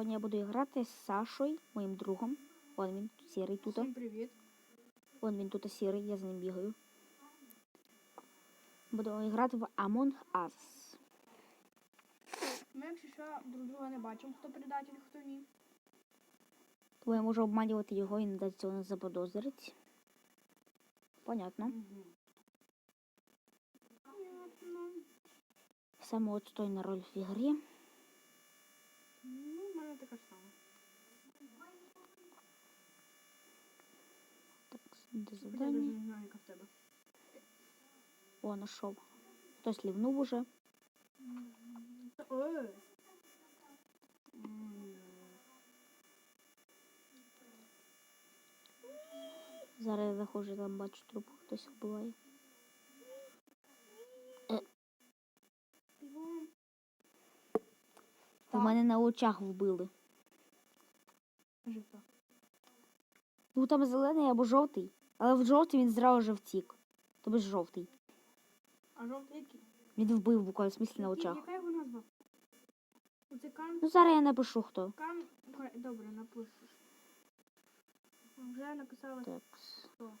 Сьогодні я буду грати з Сашою, моїм другом. Вон він, сірий тут. Всім привіт. Вон він тут сірий, я за ним бігаю. Буду грати в Among Us. Ми, якщо що, друг друга не бачимо, хто предатель, хто ні. Тому я можу обманювати його і не дати цього не заподозрить. Понятно. Угу. Понятно. Саме отстойна роль в ігрі. Ж сама. Так, де завдання? знаю, в тебе. О, нашов. Хтось лівнув уже. Ой. Зараз я заходжу, там бачу труп, хтось вбиває. Бігом. У мене на очах вбили. Ну там зелений або жовтий. Але в жовтий він зразу вже втік. Тобі ж жовтий. А жовтий який? Він вбив буквально в смислі на очах. Яка його назва? Оце кан... Ну зараз я напишу хто. Кан... Добре, напишеш. Вже написала Так. хто.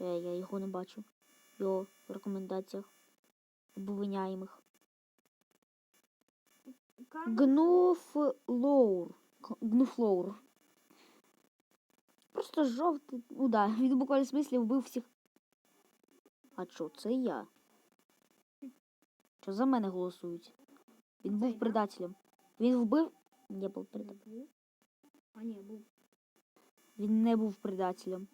Е, я його не бачу. Його в рекомендаціях. Обвиняємих. Кан... Гнуфлоур. Гнуфлоур. Просто жовтий. Ну да, він буквально в смислі вбив всіх. А що, це я? Що за мене голосують? Він був предателем. Він вбив. Не був предателем. А ні, був. Він не був предателем.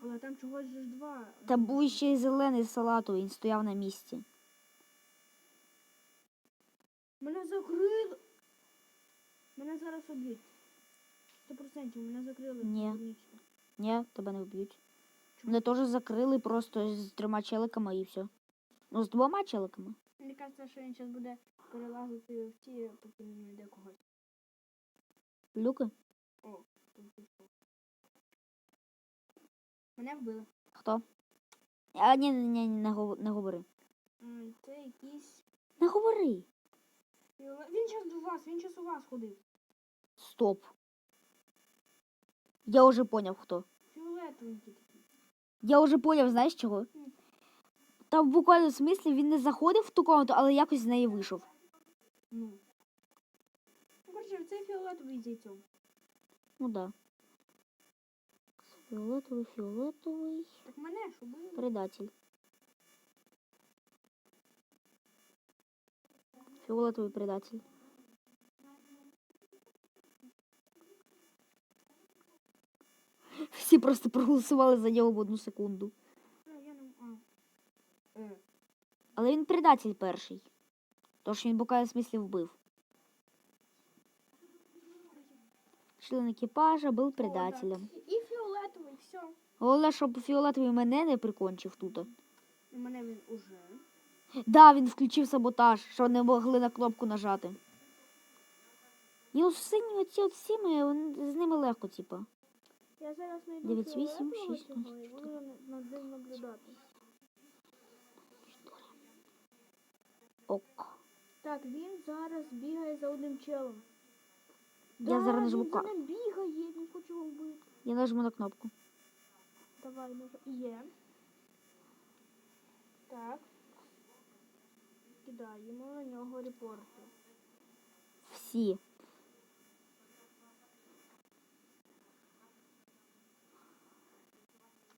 Але там чогось ж два. Та був ще й зелений салатовий, він стояв на місці. Мене закрили. Мене зараз об'ють. Сто процентів мене закрили. Ні. Ні, тебе не вб'ють. Мене теж закрили просто з трьома челиками і все. Ну, з двома челиками. Мені кажеться, що він зараз буде перелазити в ті, поки не знайде когось. Люки? О, тут пішов. Мене вбили. Хто? А, ні, ні, ні, не, гов- не говори. М, Це якийсь. Не говори. Він зараз до вас, він зараз у вас ходив. Стоп. Я уже поняв, хто. Фіолетовенький такий. Я уже поняв, знаєш чого? Там в смислі він не заходив в ту комнату, але якось з неї вийшов. Ну. Ну, коротше, цей фіолетовий з. Ну да. Фіолетовий, фіолетовий. Так мене ж убили. Предатель. Фиолетовый предатель. Всі просто проголосували за нього в одну секунду. Але він предатель перший. Тож він буквально в смислі вбив. Член екіпажа був предателем. І фіолетовий, все. Головне, щоб фіолетовий мене не прикончив тут. Мене він уже. Да, він включив саботаж, що не могли на кнопку нажати. І ось сині оці от всі ми, з ними легко, типа. Я зараз фіолетового шість, цього шість, і буду над ним наблюдати. Ок. Так, він зараз бігає за одним челом. Я зараз нажму він за ним бігає, він хоче його вбити. Я нажму на кнопку. Давай, може. Є. Так. Кидаємо на нього репорти. Всі.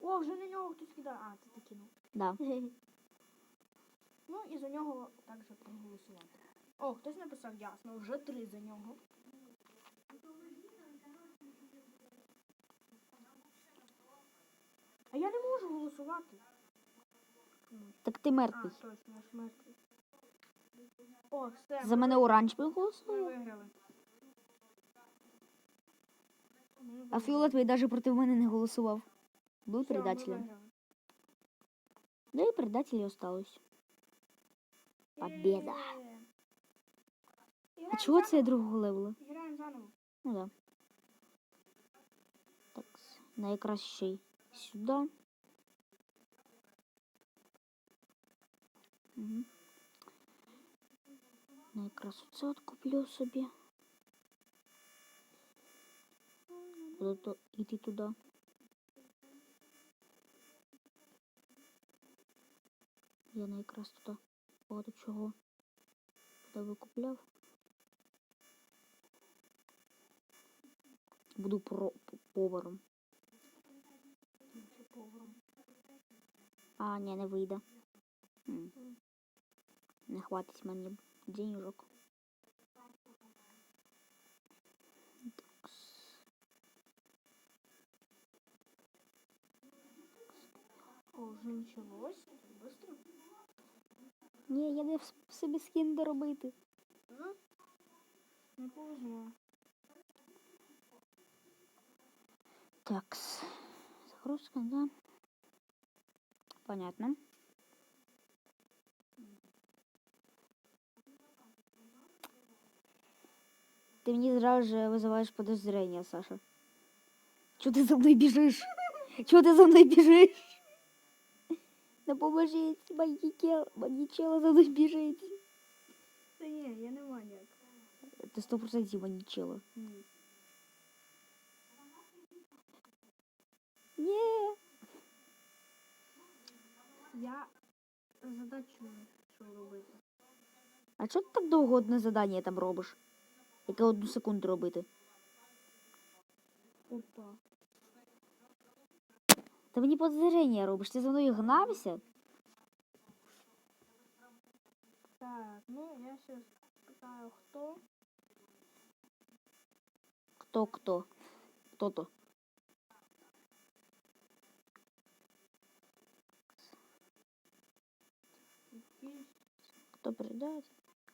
О, вже на нього хтось кидає. А, це ти кинув. Да. Ну і за нього також проголосувати. О, хтось написав ясно, вже три за нього. А я не можу голосувати. Так ти А, мертвий. точно, я ж мертвий. О, все. За мене ви- оранжевий Ми голосував. виграли. А фіолетовий навіть проти мене не голосував. Був Все, предателем. Да і предателі осталось. Победа. А чого це я другого левела? Граємо заново. Ну да. Так, найкраще сюди. Угу. От куплю собі. буду йти туди. Не якраз туди багато чого туди викупляв. Буду про поваром. А, ні, не вийде. Не хватить мені денежок. О, вже началось. Быстро. Ні, я не в в собі скін доробити. Ну, не повезло. Такс. Загрузка, да. Понятно. Ты мне сразу же вызываешь подозрения, Саша. Чего ты за мной бежишь? Чего ты за мной бежишь? Да поможіть, маньячел, маньячела за мной бежить. Та ні, я не маніак. Это сто процентов маньячела. Ні. Я задачу що робити. А чого ти так довго одне задання там робиш? Яке одну секунду робити? Опа. Та мені подозрення робиш, ти за мною гнався? Так, ну я сейчас питаю, хто. Хто хто? Хто то? Хто передає?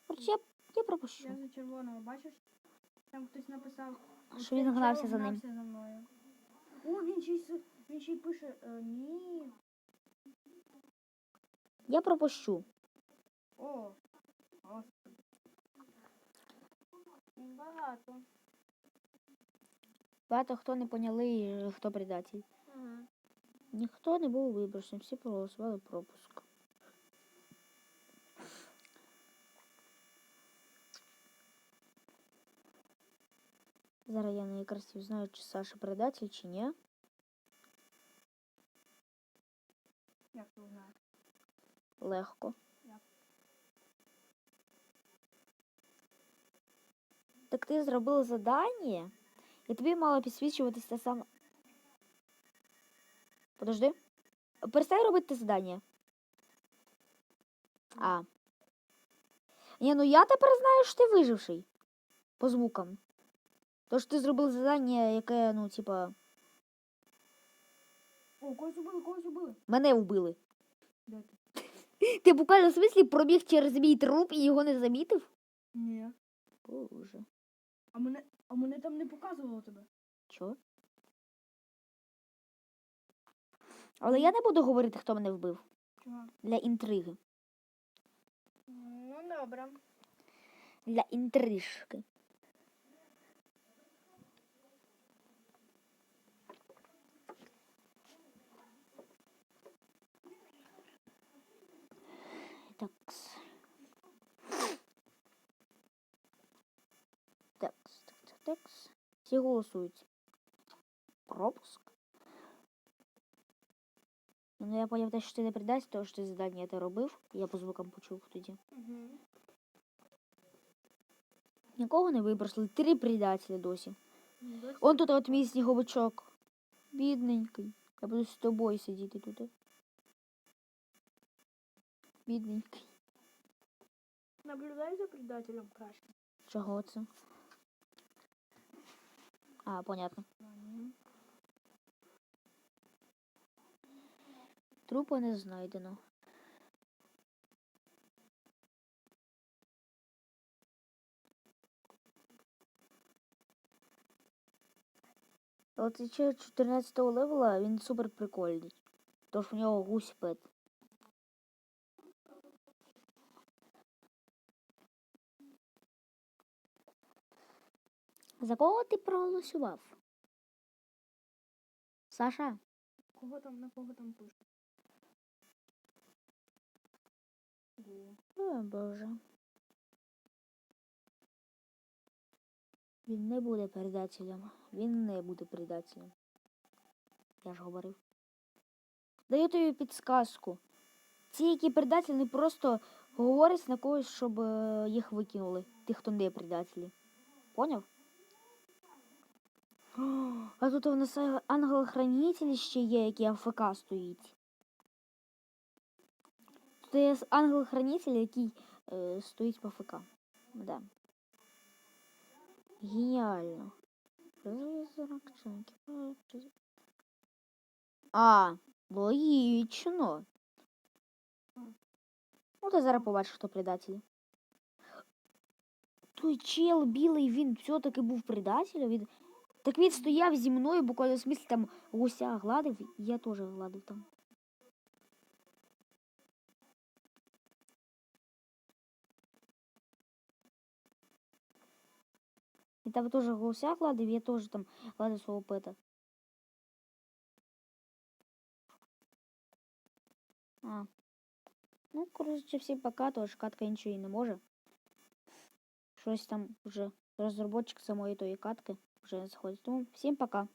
Короче, я, я пропущу. Я за червоного, бачиш? Там хтось написав. Що він «Цей гнався за ним». гнався за мною. О, він с- він ще й пише, е, ні. Я пропущу. О, господи. Багато. Багато хто не поняли, хто предатель. Ага. Ніхто не був виборцем, всі проголосували пропуск. Зараз я не якраз знаю, чи Саша предатель, чи ні. Як ти знаєш? Легко. Так ти зробила задання, і тобі мало підсвічуватися те саме. Подожди. Перестань робити задання. А. Ні, ну я тепер знаю, що ти виживший. По звукам. Тож ти зробив задання, яке, ну, типа, О, когось убили, когось убили. мене вбили. Ти буквально в смислі пробіг через мій труп і його не замітив? Ні. Боже. А мене, а мене там не показувало тебе. Чо? Але я не буду говорити, хто мене вбив. Чого? Для інтриги. Ну, добре. Для інтрижки. Такс. Такс, такс, такс. Всі голосують. Пропуск. Ну, я поняв те, що ти не придасть, тому що ти задання це робив. Я по звукам почув тоді. Угу. Нікого не вибросили. Три предателя досі. Он тут от мій сніговичок. Бідненький. Я буду з тобою сидіти тут. Бідненький. Наблюдай за предателем краще. Чого це? А, понятно. Трупа не знайдено. Цей чел 14 левела, він супер прикольний. Тож у нього гусь пет. За кого ти проголосував? Саша? Кого там, на кого там пише? О, О, Боже. Він не буде предателем. Він не буде предателем. Я ж говорив. Даю тобі підсказку. Ці, які предателі, не просто говорять на когось, щоб е, їх викинули. Тих, хто не предателі. Поняв? А тут у нас ангел- ангел-хранитель ще є, який АФК стоїть. Тут є ангел-хранитель, який е, стоїть по АФК. Да. Геніально. А, логічно. Ну, ти зараз побачиш, хто предателі. Той чел білий, він все-таки був предателем. Він... Так він стояв зі мною, буквально в смислі там гуся гладив, і я теж гладив там. І там теж гуся гладив, я теж там гладив свого пета. А. Ну, коротше, всім пока, тож катка нічого і не може. Щось там вже розробочик самої тої катки вже не заходить. Тому всім пока.